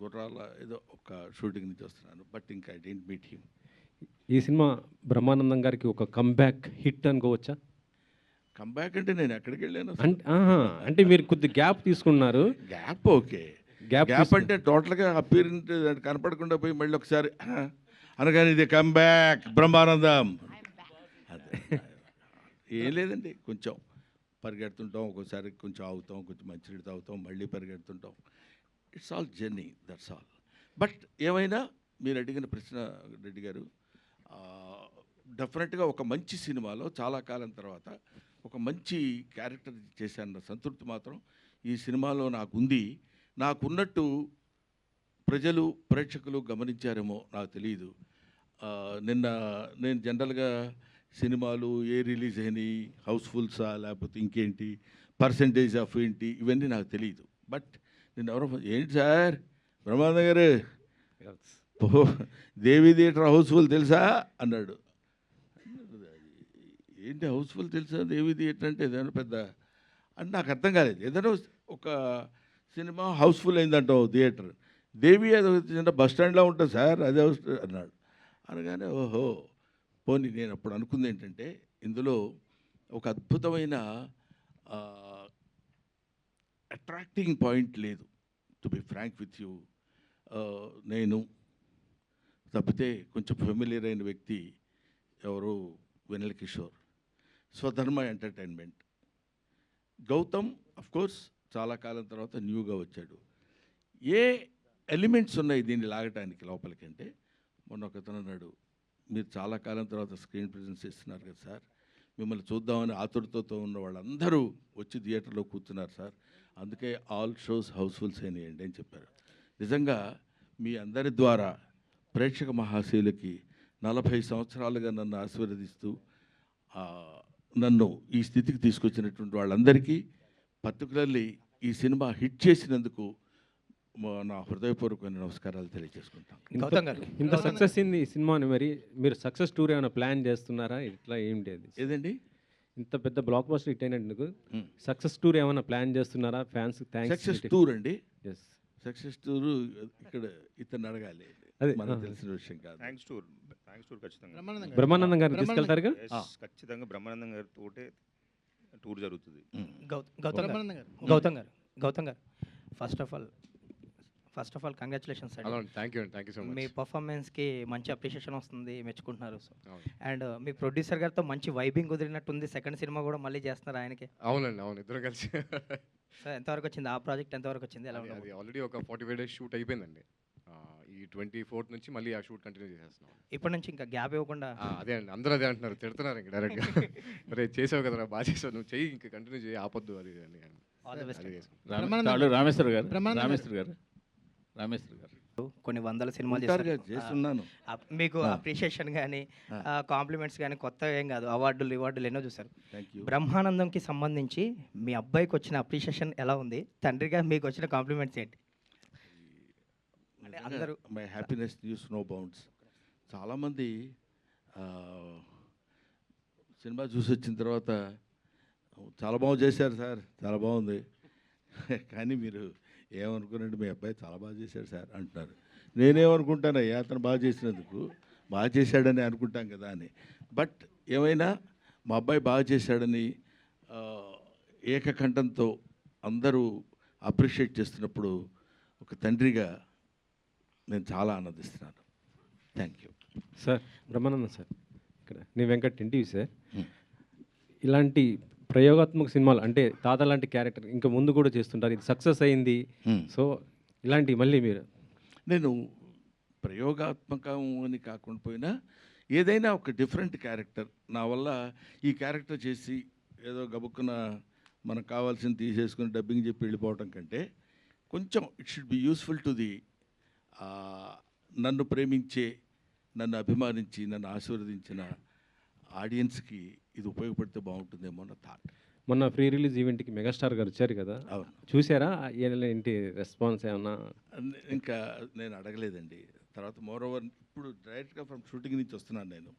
అలా ఏదో ఒక షూటింగ్ నుంచి వస్తున్నాను బట్ ఇంకా ఐ డెంట్ మీట్ హిమ్ ఈ సినిమా బ్రహ్మానందం గారికి ఒక కంబ్యాక్ హిట్ అనుకోవచ్చా? కంబ్యాక్ అంటే నేను ఎక్కడికి వెళ్ళాను అంటే మీరు కొద్ది గ్యాప్ తీసుకున్నారు. Gap okay. గ్యాప్ గ్యాప్ అంటే టోటల్గా అపీరెంట్ కనపడకుండా పోయి మళ్ళీ ఒకసారి అనగానే ఇది కంబ్యాక్ బ్రహ్మానందం. అదే. ఏం లేదండి కొంచెం పరిగెడుతుంటాం ఒక్కోసారి కొంచెం ఆగుతాం కొంచెం మంచినీళ్ళు తాగుతాం మళ్ళీ పరిగెడుతుంటాం. It's all journey that's all but ఏమైనా మీరు అడిగిన ప్రశ్న రెడ్డి గారు డెఫినెట్గా ఒక మంచి సినిమాలో చాలా కాలం తర్వాత ఒక మంచి క్యారెక్టర్ చేశాన్న సంతృప్తి మాత్రం ఈ సినిమాలో నాకుంది. నాకున్నట్టు ప్రజలు ప్రేక్షకులు గమనించారేమో నాకు తెలియదు నిన్న నేను జనరల్గా సినిమాలు ఏ రిలీజ్ అయినాయి హౌస్ఫుల్సా లేకపోతే ఇంకేంటి పర్సంటేజ్ ఆఫ్ ఏంటి ఇవన్నీ నాకు తెలియదు బట్ నేను ఎవరో ఏంటి సార్? బ్రహ్మానంద గారు? దేవి థియేటర్ హౌస్ఫుల్ తెలుసా? అన్నాడు. ఏంటి హౌస్ఫుల్ తెలుసా? దేవి థియేటర్ అంటే ఏదైనా పెద్ద అని నాకు అర్థం కాలేదు. ఏదైనా ఒక సినిమా హౌస్ఫుల్ అయిందంటావు థియేటర్. దేవి అది చిన్న బస్ స్టాండ్లో ఉంటుంది సార్ అదే హౌస్ అన్నాడు. అనగానే ఓహో పోనీ నేను అప్పుడు అనుకుంది ఏంటంటే ఇందులో ఒక అద్భుతమైన అట్రాక్టింగ్ పాయింట్ లేదు. To be frank with you నేను తప్పితే కొంచెం ఫెమిలియర్ అయిన వ్యక్తి ఎవరు? Vennela Kishore. Swadharma entertainment. Gautham of course చాలా కాలం తర్వాత న్యూగా వచ్చాడు. ఏ ఎలిమెంట్స్ ఉన్నాయి దీన్ని లాగటానికి లోపలికంటే? మొన్న ఒకతను అన్నాడు మీరు చాలా కాలం తర్వాత స్క్రీన్ ప్రజెన్స్ ఇస్తున్నారు కదా సార్ మిమ్మల్ని చూద్దామని ఆతురతతో ఉన్న వాళ్ళందరూ వచ్చి థియేటర్లో కూర్చున్నారు సార్. అందుకే ఆల్ షోస్ హౌస్ఫుల్స్ అయినాయండి అని చెప్పారు. నిజంగా మీ అందరి ద్వారా ప్రేక్షక మహాశయులకి నలభై సంవత్సరాలుగా నన్ను ఆశీర్వదిస్తూ నన్ను ఈ స్థితికి తీసుకొచ్చినటువంటి వాళ్ళందరికీ పర్టికులర్లీ ఈ సినిమా హిట్ చేసినందుకు నా హృదయపూర్వకమైన నమస్కారాలు తెలియజేసుకుంటాను గౌతమ్ గారు. ఇంత సక్సెస్ అయింది ఈ సినిమాని మరి మీరు సక్సెస్ టూర్ ఏమైనా ప్లాన్ చేస్తున్నారా? ఇట్లా ఏంటి అది ఏదండి? ఇంత పెద్ద బ్లాక్ బస్టర్ హిట్ అయినందుకు. సక్సెస్ టూర్ ఏమైనా ప్లాన్ చేస్తున్నారా? ఫ్యాన్స్ థ్యాంక్స్ సక్సెస్ టూర్ అండి. ఎస్ సక్సెస్ టూర్ ఇక్కడ ఇతను అడగాలి. అదే, మనకు. తెలిసిన విషయం కాదు. Thanks tour. థ్యాంక్స్ టూర్ ఖచ్చితంగా. బ్రహ్మానందం గారిని తీసుకెళ్తారుగా Yes, ఖచ్చితంగా బ్రహ్మానందం గారి తోటే టూర్ జరుగుతుంది. గౌతమ్ గారు. గౌతమ్ గారు. గౌతమ్ గారు. First of all first of all congratulations అండి. థ్యాంక్ యూ అండి థ్యాంక్ యూ సో మీ మచ్ పర్ఫార్మెన్స్కి మంచి అప్రిషియేషన్ వస్తుంది మెచ్చుకుంటున్నారు. సో. అండ్ మీ ప్రొడ్యూసర్ గారితో మంచి వైబింగ్ కుదిరినట్టుంది. సెకండ్ సినిమా కూడా మళ్ళీ చేస్తున్నారు ఆయనకి. అవునండి అవును. ఇద్దరు కలిసి. సో ఎంతవరకు వచ్చింది? ఆ ప్రాజెక్ట్ ఎంతవరకు వచ్చింది? ఎలా ఉండదు ఆల్రెడీ ఒక ఫార్టీ ఫైవ్ డేస్ షూట్ అయిపోయిందండి. ఆ, ఈ ట్వంటీ ఫోర్త్ నుంచి మళ్ళీ ఆ షూట్ కంటిన్యూ చేసేస్తున్నాం. ఇప్పటి నుంచి ఇంకా గ్యాప్ ఇవ్వకుండా? అదే అండి. అందరూ అదే అంటున్నారు. తిడుతున్నారు ఇంకా డైరెక్ట్గా అరే చేసావు కదరా బాగా చేసావు. నువ్వు చెయ్యి ఇంకా కంటిన్యూ చేయి ఆపొద్దు అది అని. తాళ్ళు రామేశ్వర గారు. రామేశ్వర గారు. రామేశ్వర గారు. కొన్ని వందల సినిమాలు. చేస్తున్నాను. మీకు. అప్రిషియేషన్ కానీ. కాంప్లిమెంట్స్ కానీ కొత్త ఏం కాదు. అవార్డులు ఇవార్డులు ఎన్నో చూసారు బ్రహ్మానందంకి సంబంధించి మీ అబ్బాయికి వచ్చిన అప్రిషియేషన్ ఎలా ఉంది? తండ్రిగా మీకు వచ్చిన కాంప్లిమెంట్స్ ఏంటి? అంటే అందరూ my happiness knows no bounds చాలామంది సినిమా చూసి వచ్చిన తర్వాత చాలా బాగా చేశారు సార్ చాలా బాగుంది. కానీ మీరు ఏమనుకున్నారంటే మీ అబ్బాయి చాలా బాగా చేశాడు సార్ అంటున్నారు. నేనేమనుకుంటానయ్యా అతను బాగా చేసినందుకు బాగా చేశాడని అనుకుంటాం కదా అని. బట్ ఏమైనా మా అబ్బాయి బాగా చేశాడని ఏకకంఠంతో అందరూ అప్రిషియేట్ చేస్తున్నప్పుడు ఒక తండ్రిగా నేను చాలా ఆనందిస్తున్నాను. Thank you. Sir Brahmanandam sir ఇక్కడ. నీ వెంకట్ ఎన్టీవీ సార్. ఇలాంటి ప్రయోగాత్మక సినిమాలు అంటే తాత లాంటి క్యారెక్టర్ ఇంకా ముందు కూడా చేస్తుంటారు. ఇది సక్సెస్ అయింది. సో ఇలాంటి మళ్ళీ మీరు? నేను ప్రయోగాత్మకం అని కాకుండా పోయినా ఏదైనా ఒక డిఫరెంట్ క్యారెక్టర్ నా వల్ల ఈ క్యారెక్టర్ చేసి ఏదో గబుక్కున మనకు కావాల్సింది తీసేసుకుని డబ్బింగ్ చెప్పి వెళ్ళిపోవటం కంటే కొంచెం it should be useful to the నన్ను ప్రేమించే నన్ను అభిమానించి నన్ను ఆశీర్వదించిన ఆడియన్స్కి ఇది ఉపయోగపడితే బాగుంటుందేమో అన్న థాట్. మొన్న ప్రీ రిలీజ్ ఈవెంట్కి మెగాస్టార్ గారు వచ్చారు కదా. అవును. చూసారా? ఏంటి రెస్పాన్స్ ఏమన్నా? ఇంకా నేను అడగలేదండి. తర్వాత మోర్ ఓవర్ ఇప్పుడు డైరెక్ట్గా ఫ్రమ్ షూటింగ్ నుంచి వస్తున్నాను నేను.